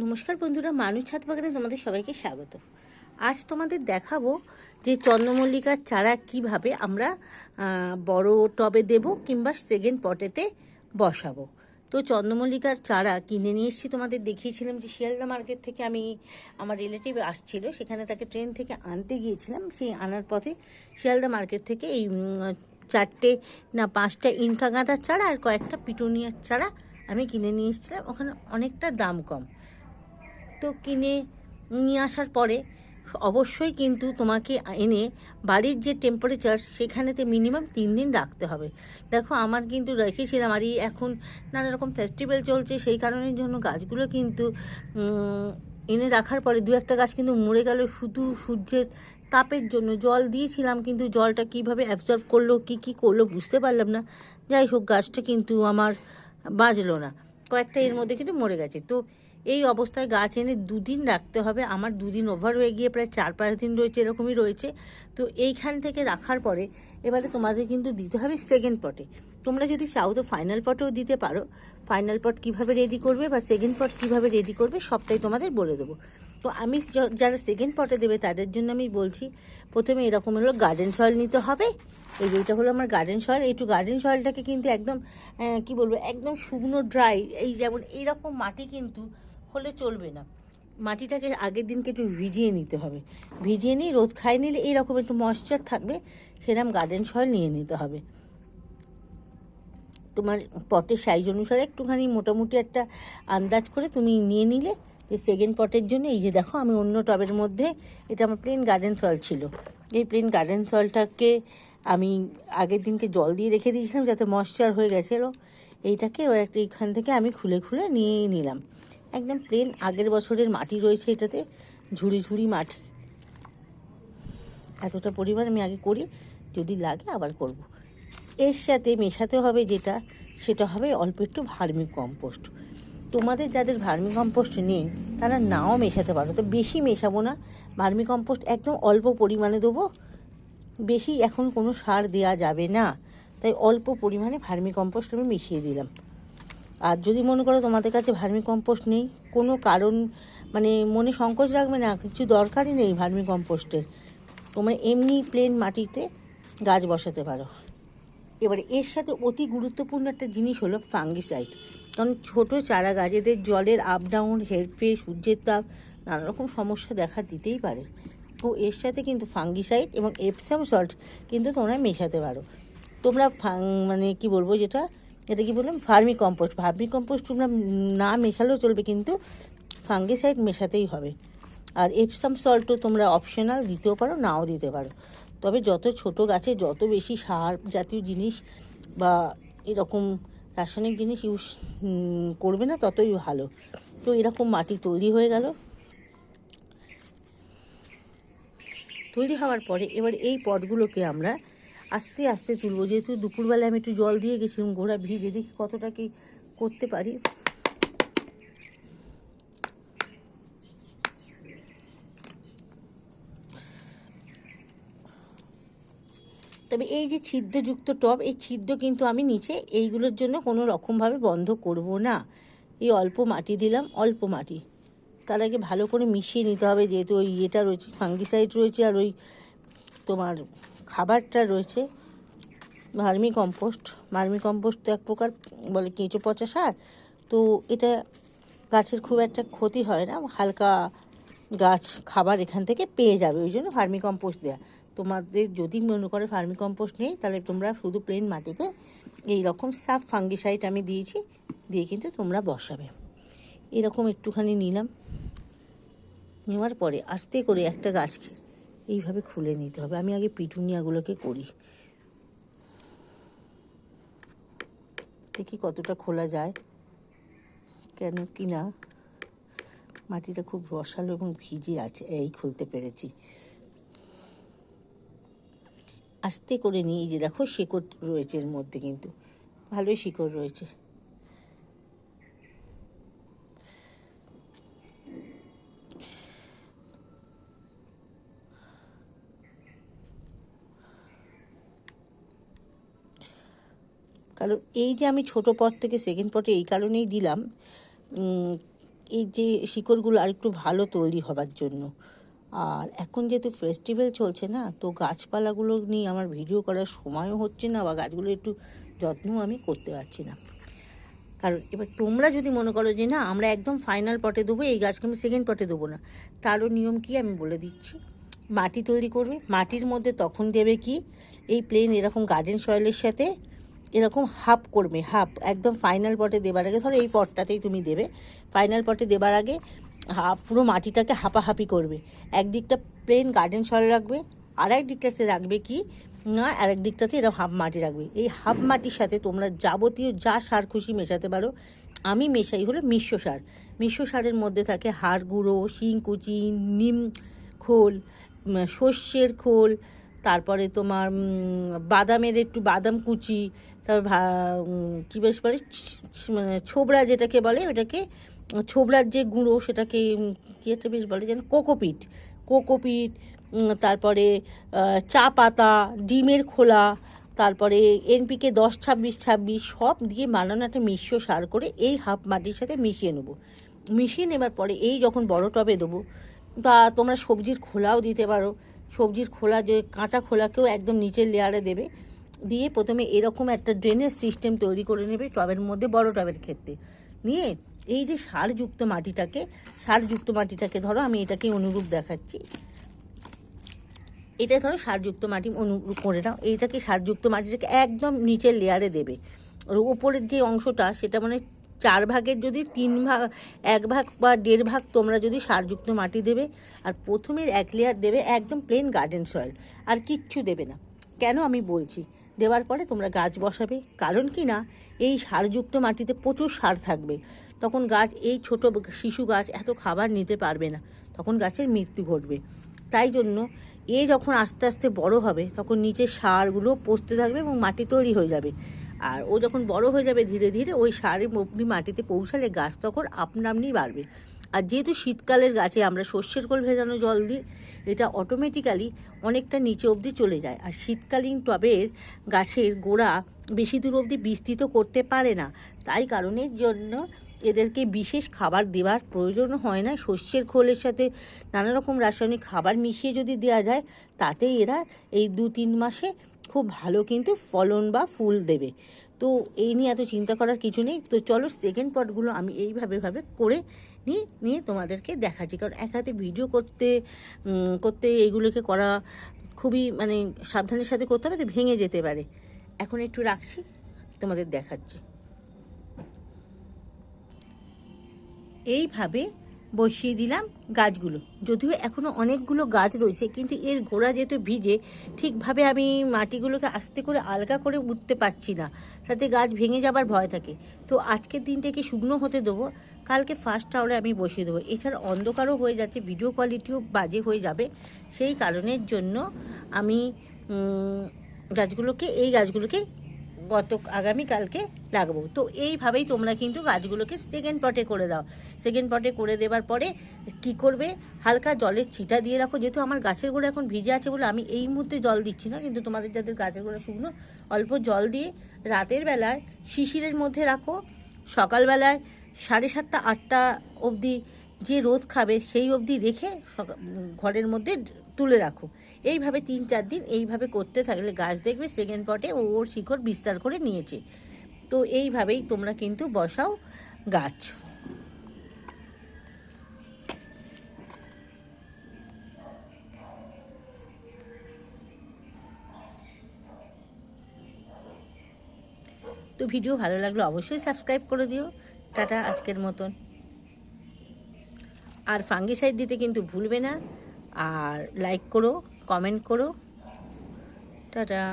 নমস্কার বন্ধুরা মানুষ ছাদ বাগানে তোমাদের সবাইকে স্বাগত। আজ তোমাদের দেখাবো যে চন্দ্রমল্লিকার চারা কীভাবে আমরা বড় টবে দেব কিংবা সেকেন্ড পটেতে বসাবো। তো চন্দ্রমল্লিকার চারা কিনে নিয়ে এসেছি, তোমাদের দেখিয়েছিলাম যে শিয়ালদা মার্কেট থেকে আমি আমার রিলেটিভ আসছিল, সেখানে তাকে ট্রেন থেকে আনতে গিয়েছিলাম। সেই আনার পথে শিয়ালদা মার্কেট থেকে এই চারটে না পাঁচটা ইনকা গাঁদার চারা আর কয়েকটা পিটুনিয়ার চারা আমি কিনে নিয়ে এসেছিলাম। ওখানে অনেকটা দাম কম। তো কিনে নিয়ে আসার পরে অবশ্যই কিন্তু তোমাকে এনে বাড়ির যে টেম্পারেচার সেখানেতে মিনিমাম তিন দিন রাখতে হবে। দেখো, আমার কিন্তু রেখেছিলাম আর এই এখন নানা রকম ফেস্টিভ্যাল চলছে, সেই কারণের জন্য গাছগুলো কিন্তু এনে রাখার পরে দু একটা গাছ কিন্তু মরে গেল শুধু সূর্যের তাপের জন্য। জল দিয়েছিলাম কিন্তু জলটা কীভাবে অ্যাবজর্ব করল, কি কি করল বুঝতে পারলাম না। যাই হোক, গাছটা কিন্তু আমার বাঁচলো না। কয়েকটা এর মধ্যে কিন্তু মরে গেছে। তো এই অবস্থায় গাছ এনে দুদিন রাখতে হবে। আমার দুদিন ওভার হয়ে গিয়ে প্রায় চার পাঁচ দিন রয়েছে, এরকমই রয়েছে। তো এইখান থেকে রাখার পরে এবারে তোমাদের কিন্তু দিতে হবে সেকেন্ড পটে তোমরা যদি চাও তো ফাইনাল পটেও দিতে পারো। ফাইনাল পট কীভাবে রেডি করবে বা সেকেন্ড পট কীভাবে রেডি করবে সবটাই তোমাদের বলে দেবো। তো আমি যারা সেকেন্ড পটে দেবে তাদের জন্য আমি বলছি, প্রথমে এরকম হলো গার্ডেন সয়েল নিতে হবে। এই যে এটা হলো আমার গার্ডেন সয়েল একটু গার্ডেন সয়েলটাকে কিন্তু একদম কি বলব, একদম শুকনো ড্রাই এই যেমন এইরকম মাটি কিন্তু হলে চলবে না। মাটিটাকে আগের দিনকে একটু ভিজিয়ে নিতে হবে। ভিজিয়ে নিয়ে রোদ খাই নিলে এইরকম একটু ময়শ্চার থাকবে সেরকম গার্ডেন সয়েল নিয়ে নিতে হবে। তোমার পটের সাইজ অনুসারে একটুখানি মোটামুটি একটা আন্দাজ করে তুমি নিয়ে নিলে, যে সেকেন্ড পটের জন্য এই যে দেখো আমি অন্য টবের মধ্যে, এটা আমার প্লেন গার্ডেন সয়েল ছিল। এই প্লেন গার্ডেন সয়েলটাকে আমি আগের দিনকে জল দিয়ে রেখে দিয়েছিলাম যাতে ময়শ্চার হয়ে গেছিল। এইটাকে ওর একটা এখান থেকে আমি খুলে খুলে নিয়ে নিলাম। একদম প্লেন আগের বছরের মাটি রয়েছে এটাতে, ঝুড়ি ঝুড়ি মাটি। এতটা পরিমাণ আমি আগে করি, যদি লাগে আবার করব। এর সাথে মেশাতে হবে যেটা, সেটা হবে অল্প একটু ভার্মি কম্পোস্ট। তোমাদের যাদের ভার্মি কম্পোস্ট নেই, তারা নাও মেশাতে পারো। তো বেশি মেশাবো না, ভার্মি কম্পোস্ট একদম অল্প পরিমাণে দেবো। বেশি এখন কোনো সার দেওয়া যাবে না। তাই অল্প পরিমাণে ভার্মি কম্পোস্ট আমি মিশিয়ে দিলাম। আর যদি মনে করো তোমাদের কাছে ভার্মি কম্পোস্ট নেই, কোনো কারণ মানে মনে সংকোচ রাখবে না, কিছু দরকারই নেই ভার্মি কম্পোস্টের তোমরা এমনি প্লেন মাটিতে গাছ বসাতে পারো। এবারে এর সাথে অতি গুরুত্বপূর্ণ একটা জিনিস হলো ফাঙ্গিসাইড কারণ ছোটো চারা গাছ এদের জলের আপ ডাউন হেরফে সূর্যের তাপ, নানা রকম সমস্যা দেখা দিতেই পারে। তো এর সাথে কিন্তু ফাঙ্গিসাইড এবং এপসাম সল্ট কিন্তু তোমরা মেশাতে পারো। তোমরা ফাং মানে কি বলব যেটা? এটা কি বললাম ফার্মি কম্পোস্ট। ফার্মি কম্পোস্ট তোমরা না মেশালেও চলবে, কিন্তু ফাঙ্গিসাইড মেশাতেই হবে। আর এপসাম সল্টও তোমরা অপশনাল দিতেও পারো, নাও দিতে পারো। তবে যত ছোট গাছে যত বেশি সার জাতীয় জিনিস বা এরকম রাসায়নিক জিনিস ইউজ করবে না, ততই ভালো। তো এরকম মাটি তৈরি হয়ে গেল। তৈরি হওয়ার পরে এবার এই পটগুলোকে আমরা আস্তে আস্তে তুলবো। যেহেতু দুপুরবেলা আমি একটু জল দিয়ে গেছিলাম, ঘোড়া ভিজে, দেখি কতটা কি করতে পারি। তবে এই যে ছিদ্রযুক্ত টব, এই ছিদ্র কিন্তু আমি নিচে এইগুলোর জন্য কোনো রকমভাবে বন্ধ করব না। এই অল্প মাটি দিলাম, অল্প মাটি। তার আগে ভালো করে মিশিয়ে নিতে হবে, যেহেতু ওই ইয়েটা রয়েছে, ফাঙ্গিসাইড রয়েছে আর ওই তোমার খাবারটা রয়েছে ভার্মি কম্পোস্ট। ভার্মি কম্পোস্ট তো এক প্রকার বলে কেঁচো পচা সার। তো এটা গাছের খুব একটা ক্ষতি হয় না। হালকা গাছ খাবার এখান থেকে পেয়ে যাবে, ওই জন্য ভার্মি কম্পোস্ট দেওয়া তোমাদের যদি মনে করে ভার্মি কম্পোস্ট নেই, তাহলে তোমরা শুধু প্লেন মাটিতে এই রকম সাফ ফাঙ্গিসাইড আমি দিয়েছি, দিয়ে কিন্তু তোমরা বসাবে। এরকম একটুখানি নিলাম। নেওয়ার পরে আস্তে করে একটা গাছকে এইভাবে খুলে নিতে হবে। আমি আগে পিটুনিয়াগুলোকে করি। দেখি কতটা খোলা যায়। কেন কি না? মাটিটা খুব রসালো এবং ভিজে আছে। এই খুলতে পেরেছি। আস্তে করে নিয়ে যে দেখো, শিকড় রয়েছে এর মধ্যে কিন্তু। ভালোই শিকড় রয়েছে। কারণ এই যে আমি ছোট পট থেকে সেকেন্ড পটে এই কারণেই দিলাম এই যে শিকড়গুলো আর একটু ভালো তৈরি হবার জন্য। আর এখন যেহেতু ফেস্টিভ্যাল চলছে না, তো গাছপালাগুলো নিয়ে আমার ভিডিও করার সময়ও হচ্ছে না বা গাছগুলো একটু যত্ন আমি করতে পারছি না। কারণ এবার তোমরা যদি মনে করো যে না, আমরা একদম ফাইনাল পটে দেবো, এই গাছকে আমি সেকেন্ড পটে দেবো না, তারও নিয়ম কি আমি বলে দিচ্ছি? মাটি তৈরি করবে, মাটির মধ্যে তখন দেবে কি? এই প্লেন এরকম গার্ডেন সয়েলের সাথে এরকম হাফ করবে, হাফ, একদম ফাইনাল পটে দেবার আগে, ধরো এই পটটাতেই তুমি দেবে ফাইনাল পটে দেবার আগে হাফ পুরো মাটিটাকে হাঁপাহাপি করবে। একদিকটা প্লেন গার্ডেন সয়েল রাখবে আর এক দিকটাতে রাখবে কি? না আর এক দিকটাতে এরকম হাফ মাটি রাখবে। এই হাফ মাটির সাথে তোমরা যাবতীয় যা সার খুশি মেশাতে পারো, আমি মেশাই হলো মিশ্র সার। মিশ্র সারের মধ্যে থাকে হাড় গুঁড়ো শিংকুচি নিম খোল সর্ষের খোল, তারপরে তোমার বাদামের একটু বাদাম কুচি তারপর কি বেশ বলে মানে ছোবড়া যেটাকে বলে, ওটাকে, ছোবড়ার যে গুঁড়ো সেটাকে কী একটা বেশ বলে যেন কোকোপিট কোকোপিট তারপরে চা পাতা, ডিমের খোলা, তারপরে এনপিকে দশ, ছাব্বিশ ছাব্বিশ সব দিয়ে বানানো একটা মিশ্র সার করে এই হাফ মাটির সাথে মিশিয়ে নেব। মিশিয়ে নেবার পরে এই যখন বড় টবে দেবো, বা তোমরা সবজির খোলাও দিতে পারো, সবজির খোলা যে কাঁচা খোলাকেও একদম নিচের লেয়ারে দেবে দিয়ে প্রথমে এরকম একটা ড্রেনেজ সিস্টেম তৈরি করে নেবে টবের মধ্যে, বড় টবের ক্ষেত্রে। নিয়ে এই যে সারযুক্ত মাটিটাকে সারযুক্ত মাটিটাকে ধরো আমি এটাকে অনুরূপ দেখাচ্ছি। এটা ধরো সারযুক্ত মাটি অনুরূপ করে নাও। এইটাকে সারযুক্ত মাটিটাকে একদম নিচের লেয়ারে দেবে। আর উপরের যে অংশটা, সেটা মানে চার ভাগের যদি তিন ভাগ, এক ভাগ বা দেড় ভাগ তোমরা যদি সারযুক্ত মাটি দেবে, আর প্রথমের এক লেয়ার দেবে একদম প্লেন গার্ডেন সয়েল আর কিচ্ছু দেবে না। কেন আমি বলছি? দেওয়ার পরে তোমরা গাছ বসাবে। কারণ কি না, এই সারযুক্ত মাটিতে প্রচুর সার থাকবে। তখন গাছ, এই ছোট শিশু গাছ এত খাবার নিতে পারবে না। তখন গাছের মৃত্যু ঘটবে। তাই জন্য এ যখন আস্তে আস্তে বড় হবে, তখন নিচের সারগুলো পচতে থাকবে এবং মাটি তৈরি হয়ে যাবে। আর ও যখন বড় হয়ে যাবে, ধীরে ধীরে ওই সারের মাটিতে পৌঁছালে গাছ তখন আপনা আপনি বাড়বে। আর যেহেতু শীতকালের গাছে আমরা সর্ষের কোল ভেজানো জল দিই, এটা অটোমেটিক্যালি অনেকটা নিচে অবধি চলে যায়। আর শীতকালীন টবের গাছের গোড়া বেশি দূর অবধি বিস্তৃত করতে পারে না। তাই কারণের জন্য এদেরকে বিশেষ খাবার দেওয়ার প্রয়োজন হয় না। শস্যের খোলের সাথে নানা রকম রাসায়নিক খাবার মিশিয়ে যদি দেওয়া যায়, তাতেই এরা এই দু তিন মাসে খুব ভালো কিন্তু ফলন বা ফুল দেবে। তো এই নিয়ে এত চিন্তা করার কিছু নেই। তো চলো সেকেন্ড পটগুলো আমি এইভাবে ভাবে করে নিয়ে নিয়ে তোমাদেরকে দেখাচ্ছি। কারণ এক হাতে ভিডিও করতে করতে এইগুলোকে করা খুবই মানে সাবধানের সাথে করতে হবে, তো ভেঙে যেতে পারে। এখন একটু রাখছি, তোমাদের দেখাচ্ছি। এইভাবে বসিয়ে দিলাম গাছগুলো। যদিও এখনও অনেকগুলো গাছ রয়েছে, কিন্তু এর গোড়া যেহেতু ভিজে, ঠিকভাবে আমি মাটিগুলোকে আস্তে করে আলগা করে উঠতে পারছি না। তাতে গাছ ভেঙে যাবার ভয় থাকে। তো আজকের দিনটাকে শুকনো হতে দেবো। কালকে ফার্স্ট আওয়ারে আমি বসিয়ে দেবো। এছাড়া অন্ধকারও হয়ে যাচ্ছে ভিডিও কোয়ালিটিও বাজে হয়ে যাবে। সেই কারণের জন্য আমি গাছগুলোকে, এই গাছগুলোকে গত আগামীকালকে লাগাবো। তো এইভাবেই তোমরা কিন্তু গাছগুলোকে সেকেন্ড পটে করে দাও। সেকেন্ড পটে করে দেওয়ার পরে কি করবে? হালকা জলের ছিটা দিয়ে রাখো। যেহেতু আমার গাছের গোড়া এখন ভিজে আছে বলে আমি এই মুহূর্তে জল দিচ্ছি না, কিন্তু তোমাদের যাদের গাছের গোড়া শুকনো, অল্প জল দিয়ে রাতের বেলায় শিশিরের মধ্যে রাখো। সকালবেলায় সাড়ে সাতটা, আটটা অবধি যে রোদ খাবে সেই অবধি রেখে ঘরের মধ্যে তুলে রাখো। এইভাবে তিন চার দিন এইভাবে করতে থাকলে গাছ দেখবে সেকেন্ড পটে ওর শিকড় বিস্তার করে নিয়েছে। তো এইভাবেই তোমরা কিন্তু বসাও গাছ। তো ভিডিও ভালো লাগলে অবশ্যই সাবস্ক্রাইব করে দিও। টাটা, আজকের মতন। আর ফাঙ্গিসাইড দিতে কিন্তু ভুলবে না। আর লাইক করো কমেন্ট করো। টাটা।